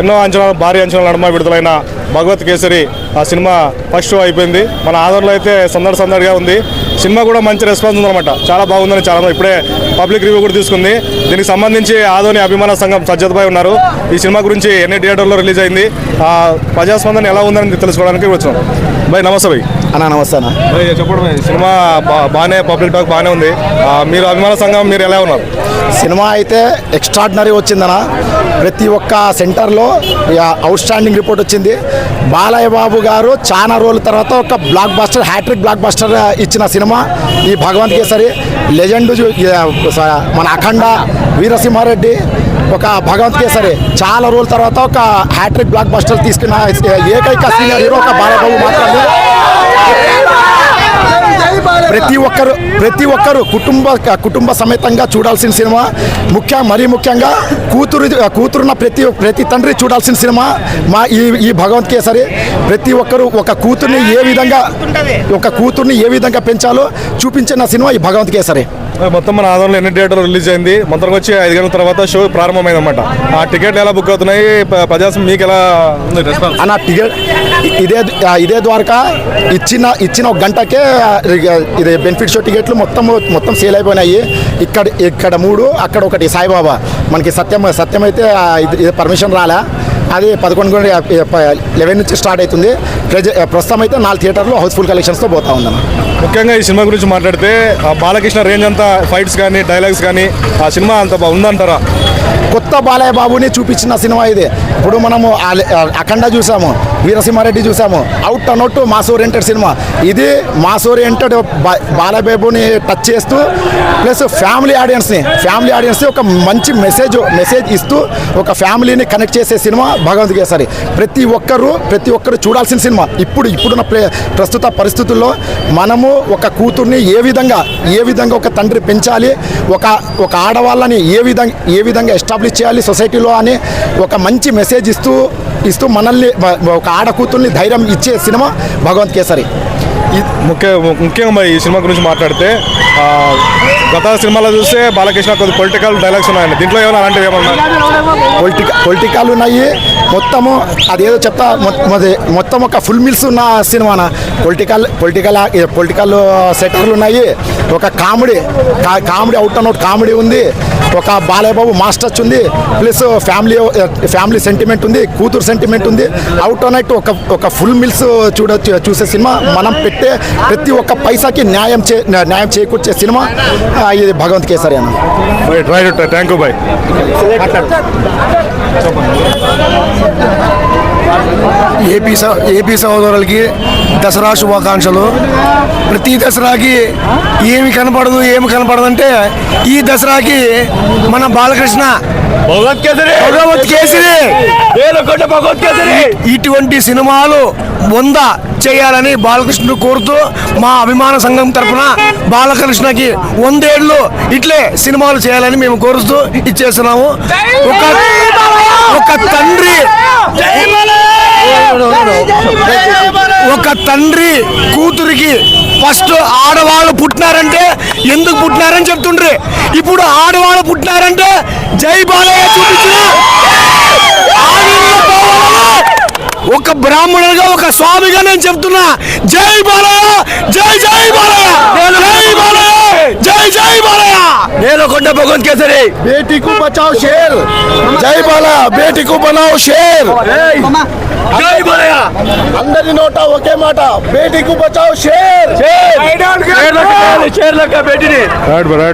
ఎన్నో అంచనాలు భారీ అంచనాల నడుమ విడుదలైన భగవత్ కేసరి ఆ సినిమా ఫస్ట్ షో అయిపోయింది. మన ఆదరణలో అయితే సందడి సందడిగా ఉంది. సినిమా కూడా మంచి రెస్పాన్స్ ఉందన్నమాట. చాలా బాగుందని చాలా ఇప్పుడే పబ్లిక్ రివ్యూ కూడా తీసుకుంది. దీనికి సంబంధించి ఆదోని అభిమాన సంఘం సజ్జత్ భాయ్ ఉన్నారు. ఈ సినిమా గురించి ఎన్ని థియేటర్లో రిలీజ్ అయింది? ఆ ప్రజాస్పందన ఎలా ఉందని తెలుసుకోవడానికి వచ్చాం. భాయ్ నమస్తే భాయ్. అన్న నమస్తే అన్న. చెప్పండి సినిమా బాగానే పబ్లిక్ టాక్ బాగానే ఉంది. మీరు అభిమాన సంఘం మీరు ఎలా ఉన్నారు? సినిమా అయితే ఎక్స్ట్రాడినరీ వచ్చిందన్న ప్రతి ఒక్క సెంటర్లో అవుట్ స్టాండింగ్ రిపోర్ట్ వచ్చింది. బాలయ్య బాబు గారు చాలా రోజుల తర్వాత ఒక block buster hattrick block buster ఇచ్చిన సినిమా ఈ భగవంత్ కేసరి లెజెండ్ మన అఖండ వీరసింహారెడ్డి ఒక భగవంత్ కేసరి. చాలా రోజుల తర్వాత ఒక హ్యాట్రిక్ బ్లాక్ బస్టర్ తీసుకున్న ఏకైక సీనియర్ హీరో ఒక బాలబాబు బాబు మాత్రమే. ప్రతి ఒక్కరు ప్రతి ఒక్కరు కుటుంబ కుటుంబ సమేతంగా చూడాల్సిన సినిమా ముఖ్య మరీ ముఖ్యంగా కూతురు కూతురున్న ప్రతి ప్రతి తండ్రి చూడాల్సిన సినిమా మా ఈ ఈ భగవంత్ కేసరి. ప్రతి ఒక్కరు ఒక కూతుర్ని ఏ విధంగా ఒక కూతుర్ని ఏ విధంగా పెంచాలో చూపించిన సినిమా ఈ భగవంత్ కేసరి. మొత్తం మన ఆదంలో ఎన్ని థియేటర్ రిలీజ్ అయింది? మొత్తం వచ్చి ఐదు గంటల తర్వాత షో ప్రారంభమైంది అనమాట ఆ టికెట్లు ఎలా బుక్ అవుతున్నాయి? ప్రజాస్ మీకు ఎలా అన్న టికెట్ ఇదే ఇదే ద్వారకా ఇచ్చిన ఇచ్చిన ఒక గంటకే ఇది బెనిఫిట్ షో టికెట్లు మొత్తం మొత్తం సేల్ అయిపోయినాయి. ఇక్కడ ఇక్కడ మూడు అక్కడ ఒకటి సాయిబాబా. మనకి సత్యం సత్యం అయితే ఇది పర్మిషన్ రాలే. అది పదకొండు లెవెన్ నుంచి స్టార్ట్ అవుతుంది. ప్రజ ప్రస్తుతం అయితే నాలుగు థియేటర్లు హౌస్ఫుల్ కలెక్షన్స్తో పోతా ఉందన్న. ముఖ్యంగా ఈ సినిమా గురించి మాట్లాడితే ఆ బాలకృష్ణ రేంజ్ అంతా ఫైట్స్ కానీ డైలాగ్స్ కానీ ఆ సినిమా అంత ఉందంటారా? కొత్త బాలయ్య బాబుని చూపించిన సినిమా ఇది. ఇప్పుడు మనము అఖండ చూసాము వీరసింహారెడ్డి చూసాము out out mass oriented cinema. ఇది మాస్ ఓరియంటెడ్ బాలయ్య బాబుని టచ్ చేస్తూ ప్లస్ ఫ్యామిలీ ఆడియన్స్ని ఫ్యామిలీ ఆడియన్స్ని ఒక మంచి మెసేజ్ మెసేజ్ ఇస్తూ ఒక ఫ్యామిలీని కనెక్ట్ చేసే సినిమా భగవంత్ కేసరి. ప్రతి ఒక్కరు ప్రతి ఒక్కరు చూడాల్సిన సినిమా. ఇప్పుడు ఇప్పుడున్న ప్రే- ప్రస్తుత పరిస్థితుల్లో మనము ఒక కూతుర్ని ఏ విధంగా ఏ విధంగా ఒక తండ్రి పెంచాలి ఒక ఒక ఆడవాళ్ళని ఏ విధంగా ఏ విధంగా ఎస్టాబ్లిష్ చేయాలి సొసైటీలో అని ఒక మంచి మెసేజ్ ఇస్తూ ఇస్తూ మనల్ని ఒక ఆడ కూతుర్ని ధైర్యం ఇచ్చే సినిమా భగవంత్ కేసరి. ముఖ్య ముఖ్యంగా ఈ సినిమా గురించి మాట్లాడితే గత సినిమాలో చూస్తే బాలకృష్ణ కొద్ది పొలిటికల్ డైలాగ్స్ ఉన్నాయండి. దీంట్లో ఏమైనా అలాంటివి ఏమన్నా పొలిటిక పొలిటికల్ ఉన్నాయి. మొత్తము అదేదో చెప్తా మొత్తం ఒక ఫుల్ మిల్స్ ఉన్న సినిమాన? పొలిటికల్ పొలిటికల్ పొలిటికల్ సెటర్లు ఉన్నాయి. ఒక comedy comedy out and out comedy ఉంది. ఒక బాలయ్యబాబు మాస్టర్స్ ఉంది. ప్లస్ ఫ్యామిలీ ఫ్యామిలీ సెంటిమెంట్ ఉంది కూతురు సెంటిమెంట్ ఉంది. అవుట్ అండ్ అవుట్ ఒక ఒక ఫుల్ మిల్స్ చూడ చూసే సినిమా. మనం పెట్టే ప్రతి ఒక్క పైసాకి న్యాయం చే న్యాయం చేకూర్చే సినిమా. ఇది భగవంత్ కేసరి అన్న. Right thank you bye AP AP సహోదరులకి Dasara శుభాకాంక్షలు. ప్రతి దసరాకి ఏమి కనపడదు ఏమి కనపడదు అంటే ఈ దసరాకి మన బాలకృష్ణ భగవత్ కేసరి! ఇటువంటి సినిమాలు వంద చేయాలని బాలకృష్ణుడు కోరుతూ మా అభిమాన సంఘం తరపున బాలకృష్ణకి వందేళ్ళు ఇట్లే సినిమాలు చేయాలని మేము కోరుతూ ఇచ్చేస్తున్నాము. ఒక ఒక తండ్రి. ఒక తండ్రి కూతురికి ఫస్ట్ ఆడవాళ్ళు పుట్టినారంటే ఎందుకు పుట్టినారని చెప్తుండ్రి. ఇప్పుడు ఆడవాళ్ళు పుట్టినారంటే జై బాలయ్య చూపించిన ఒక బ్రాహ్మణుడిగా ఒక స్వామిగా నేను చెప్తున్నా. జై బాలయ్య జై జై బాలయ్య. కొండ భగవంత్ కేసరి బేటీకు బచావ్ షేర్ జై బాలా బేటీకు బనావ్ షేర్ జై బాలయ్య అందరి నోట ఒకే మాట బేటీకు బచావ్ షేర్ చీర్లక్క పెట్టిని రైట్ రైట్